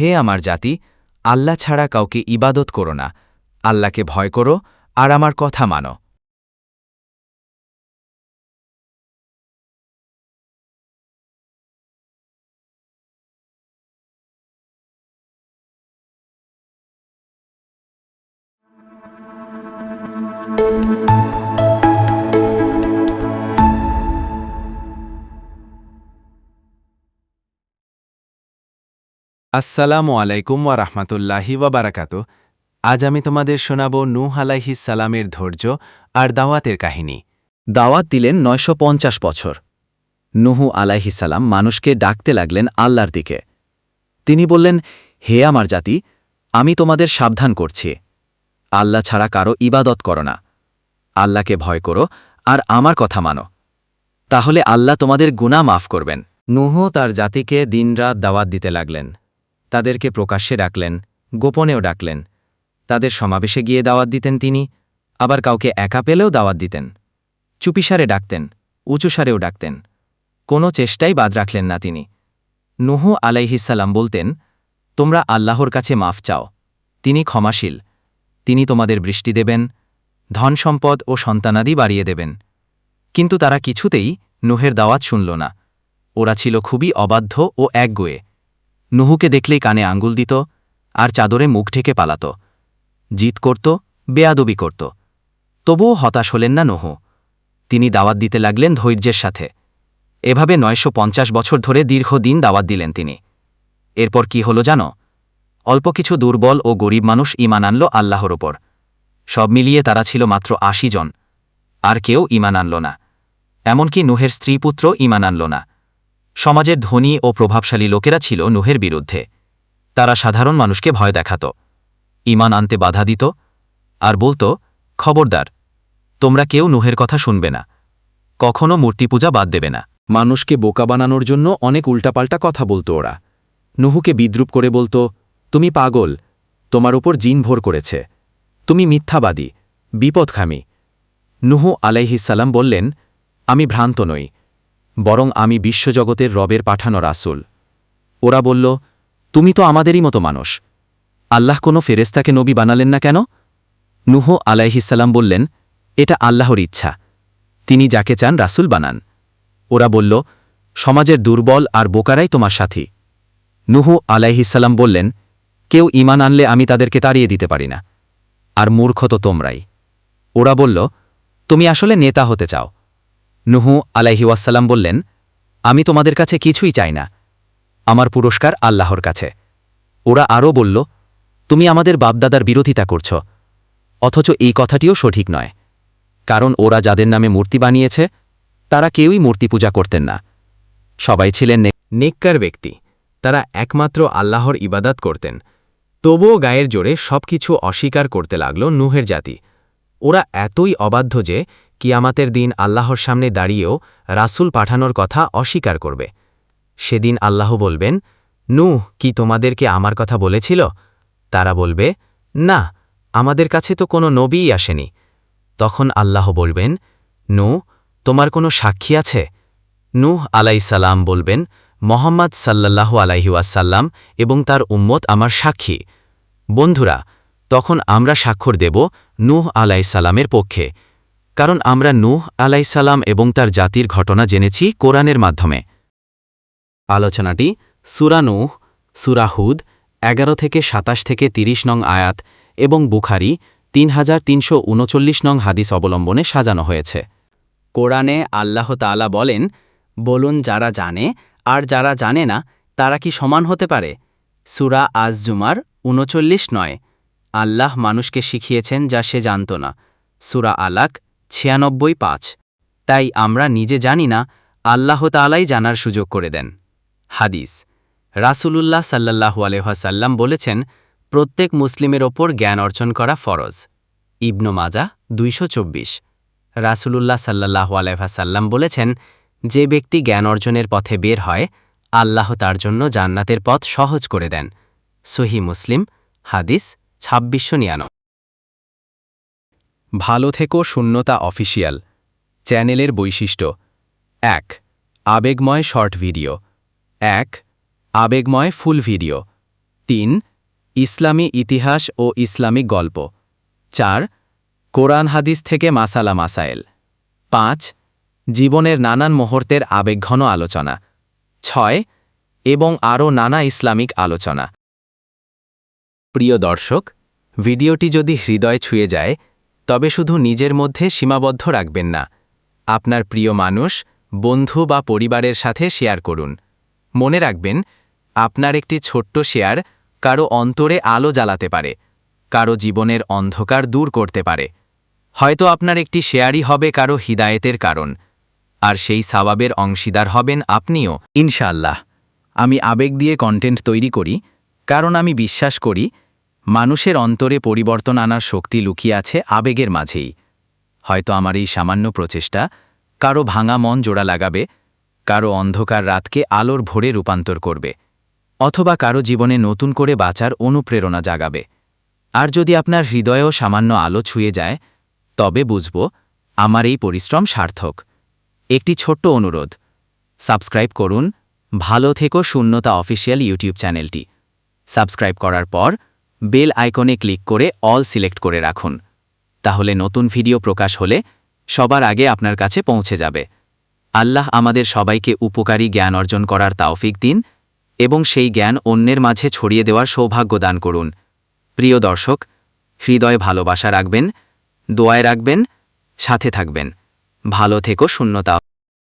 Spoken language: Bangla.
হে আমার জাতি, আল্লাহ ছাড়া কাউকে ইবাদত করো না। আল্লাহকে ভয় করো আর আমার কথা মানো। আসসালামু আলাইকুম ওয়া রাহমাতুল্লাহি ওয়া বারাকাতু আজ আমি তোমাদের শোনাব নূহ আলাইহিস সালামের ধৈর্য আর দাওয়াতের কাহিনী। দাওয়াত দিলেন নয়শো পঞ্চাশ বছর। নুহু আলাইহিসাল্লাম মানুষকে ডাকতে লাগলেন আল্লাহর দিকে। তিনি বললেন, হে আমার জাতি, আমি তোমাদের সাবধান করছি। আল্লাহ ছাড়া কারও ইবাদত করো না। আল্লাহকে ভয় করো আর আমার কথা মানো। তাহলে আল্লাহ তোমাদের গুনাহ মাফ করবেন। নুহু তার জাতিকে দিনরাত দাওয়াত দিতে লাগলেন। তাদেরকে প্রকাশ্যে ডাকলেন, গোপনেও ডাকলেন। তাদের সমাবেশে গিয়ে দাওয়াত দিতেন তিনি, আবার কাউকে একা পেলেও দাওয়াত দিতেন। চুপিসারে ডাকতেন উঁচুসারেও ডাকতেন। কোনো চেষ্টাই বাদ রাখলেন না তিনি। নুহু আলাইহিসাল্লাম বলতেন, তোমরা আল্লাহর কাছে মাফ চাও। তিনি ক্ষমাশীল। তিনি তোমাদের বৃষ্টি দেবেন, ধন সম্পদ ও সন্তানাদি বাড়িয়ে দেবেন। কিন্তু তারা কিছুতেই নুহের দাওয়াত শুনল না। ওরা ছিল খুবই অবাধ্য ও একগুয়ে। নুহুকে দেখলেই কানে আঙ্গুল দিত আর চাদরে মুখ ঢেকে পালাত। জিত করত, বেয়াদবি করত। তবুও হতাশ হলেন না নহু। তিনি দাওয়াত দিতে লাগলেন ধৈর্যের সাথে। এভাবে নয়শো পঞ্চাশ বছর ধরে দীর্ঘদিন দাওয়াত দিলেন তিনি। এরপর কি হল জানো? অল্প কিছু দুর্বল ও গরিব মানুষ ইমান আনল আল্লাহর ওপর। সব মিলিয়ে তারা ছিল মাত্র আশি জন। আর কেউ ইমান আনল না। এমনকি নুহের স্ত্রীপুত্র ইমান আনল না। সমাজের ধনী ও প্রভাবশালী লোকেরা ছিল নুহের বিরুদ্ধে। তারা সাধারণ মানুষকে ভয় দেখাত। ইমান আনতে বাধা দিত আর বলত, খবরদার, তোমরা কেউ নুহের কথা শুনবে না। কখনও মূর্তিপূজা বাদ দেবে না। মানুষকে বোকা বানানোর জন্য অনেক উল্টাপাল্টা কথা বলতো ওরা। নুহুকে বিদ্রুপ করে বলতো, তুমি পাগল, তোমার ওপর জিন ভোর করেছে। তুমি মিথ্যাবাদী বিপদখামী নুহু আলাইহিসাল্লাম বললেন, আমি ভ্রান্ত নই। বরং আমি বিশ্বজগতের রবের পাঠানো রাসুল। ওরা বলল, তুমি তো আমাদেরই মতো মানুষ। আল্লাহ কোনো ফেরেস্তাকে নবী বানালেন না কেন? নুহ আলাইহিসাল্লাম বললেন, এটা আল্লাহর ইচ্ছা। তিনি যাকে চান রাসুল বানান। ওরা বলল, সমাজের দুর্বল আর বোকারাই তোমার সাথী। নুহু আলাইহিসাল্লাম বললেন, কেউ ইমান আনলে আমি তাদেরকে তাড়িয়ে দিতে পারি না। আর মূর্খ তো তোমরাই। ওরা বলল, তুমি আসলে নেতা হতে চাও। নুহু আলাইহি ওয়াসাল্লাম বললেন, আমি তোমাদের কাছে কিছুই চাই না। আমার পুরস্কার আল্লাহর কাছে। ওরা আরও বলল, তুমি আমাদের বাপদাদার বিরোধিতা করছ, অথচ এই কথাটিও সঠিক নয়। কারণ ওরা যাদের নামে মূর্তি বানিয়েছে, তারা কেউই মূর্তি পূজা করতেন না। সবাই ছিলেন নেককার ব্যক্তি। তারা একমাত্র আল্লাহর ইবাদাত করতেন। তবুও গায়ের জোরে সবকিছু অস্বীকার করতে লাগল নুহের জাতি। ওরা এতই অবাধ্য যে কিয়ামাতের দিন আল্লাহর সামনে দাঁড়িয়েও রাসূল পাঠানোর কথা অস্বীকার করবে। সেদিন আল্লাহ বলবেন, নূহ, কি তোমাদেরকে আমার কথা বলেছিল? তারা বলবে, না, আমাদের কাছে তো কোনো নবীই আসেনি। তখন আল্লাহ বলবেন নূ তোমার কোনো সাক্ষী আছে? নূহ আলাইসাল্লাম বলবেন, মোহাম্মদ সাল্লাল্লাহু আলাইহুয়াসাল্লাম এবং তার উম্মত আমার সাক্ষী। বন্ধুরা, তখন আমরা স্বাক্ষর দেব নূহ আলাইসাল্লামের পক্ষে। কারণ আমরা নূহ আলাইসাল্লাম এবং তার জাতির ঘটনা জেনেছি কোরআনের মাধ্যমে। আলোচনাটি সুরা নূহ, সুরা এগারো থেকে সাতাশ থেকে ৩০ নং আয়াত এবং বুখারি তিন হাজার তিনশো উনচল্লিশ নং হাদিস অবলম্বনে সাজানো হয়েছে। কোরআনে আল্লাহ তাআলা বলেন, বলুন যারা জানে আর যারা জানে না, তারা কি সমান হতে পারে? সুরা আজ জুমার উনচল্লিশ নয়, আল্লাহ মানুষকে শিখিয়েছেন যা সে জানত না। সুরা আলাক ছিয়ানব্বই পাঁচ। তাই আমরা নিজে জানি না, আল্লাহ তাআলাই জানার সুযোগ করে দেন। হাদিস। রাসূলুল্লাহ সাল্লাল্লাহু আলহাসাল্লাম বলেছেন, প্রত্যেক মুসলিমের ওপর জ্ঞান অর্জন করা ফরজ। ইবনু মাজা দুইশো চব্বিশ। রাসূলুল্লাহ সাল্লাল্লাহু আলহাসাল্লাম বলেছেন, যে ব্যক্তি জ্ঞান অর্জনের পথে বের হয়, আল্লাহ তার জন্য জান্নাতের পথ সহজ করে দেন। সহি মুসলিম, হাদিস ছাব্বিশশো নিয়ানো ভালো থেকো শূন্যতা অফিসিয়াল চ্যানেলের বৈশিষ্ট্য। এক, আবেগময় শর্ট ভিডিও। এক, আবেগময় ফুল ভিডিও। তিন, ইসলামী ইতিহাস ও ইসলামিক গল্প। চার, কোরআন হাদিস থেকে মাসালা মাসায়েল। পাঁচ, জীবনের নানান মুহূর্তের আবেগঘন আলোচনা। ছয়, এবং আরও নানা ইসলামিক আলোচনা। প্রিয় দর্শক, ভিডিওটি যদি হৃদয় ছুঁয়ে যায় তবে শুধু নিজের মধ্যে সীমাবদ্ধ রাখবেন না। আপনার প্রিয় মানুষ, বন্ধু বা পরিবারের সাথে শেয়ার করুন। মনে রাখবেন, আপনার একটি ছোট্ট শেয়ার কারও অন্তরে আলো জ্বালাতে পারে, কারও জীবনের অন্ধকার দূর করতে পারে। হয়তো আপনার একটি শেয়ারই হবে কারও হিদায়েতের কারণ, আর সেই সাবাবের অংশীদার হবেন আপনিও। ইনশাআল্লাহ, আমি আবেগ দিয়ে কন্টেন্ট তৈরি করি, কারণ আমি বিশ্বাস করি মানুষের অন্তরে পরিবর্তন আনার শক্তি লুকিয়ে আছে আবেগের মাঝেই। হয়তো আমার এই সামান্য প্রচেষ্টা কারও ভাঙা মন জোড়া লাগাবে, কারও অন্ধকার রাতকে আলোর ভোরে রূপান্তর করবে, অথবা কারও জীবনে নতুন করে বাঁচার অনুপ্রেরণা জাগাবে। আর যদি আপনার হৃদয়েও সামান্য আলো ছুঁয়ে যায়, তবে বুঝব আমার এই পরিশ্রম সার্থক। একটি ছোট্ট অনুরোধ, সাবস্ক্রাইব করুন। ভালো থেকো শূন্যতা অফিসিয়াল ইউটিউব চ্যানেলটি। সাবস্ক্রাইব করার পর বেল আইকনে ক্লিক করে অল সিলেক্ট করে রাখুন। তাহলে নতুন ভিডিও প্রকাশ হলে সবার আগে আপনার কাছে পৌঁছে যাবে। আল্লাহ আমাদের সবাইকে উপকারী জ্ঞান অর্জন করার তাওফিক দিন এবং সেই জ্ঞান অন্যের মাঝে ছড়িয়ে দেওয়ার সৌভাগ্য দান করুন। প্রিয় দর্শক, হৃদয় ভালোবাসা রাখবেন, দোয়ায় রাখবেন, সাথে থাকবেন। ভালো থেকো শূন্যতা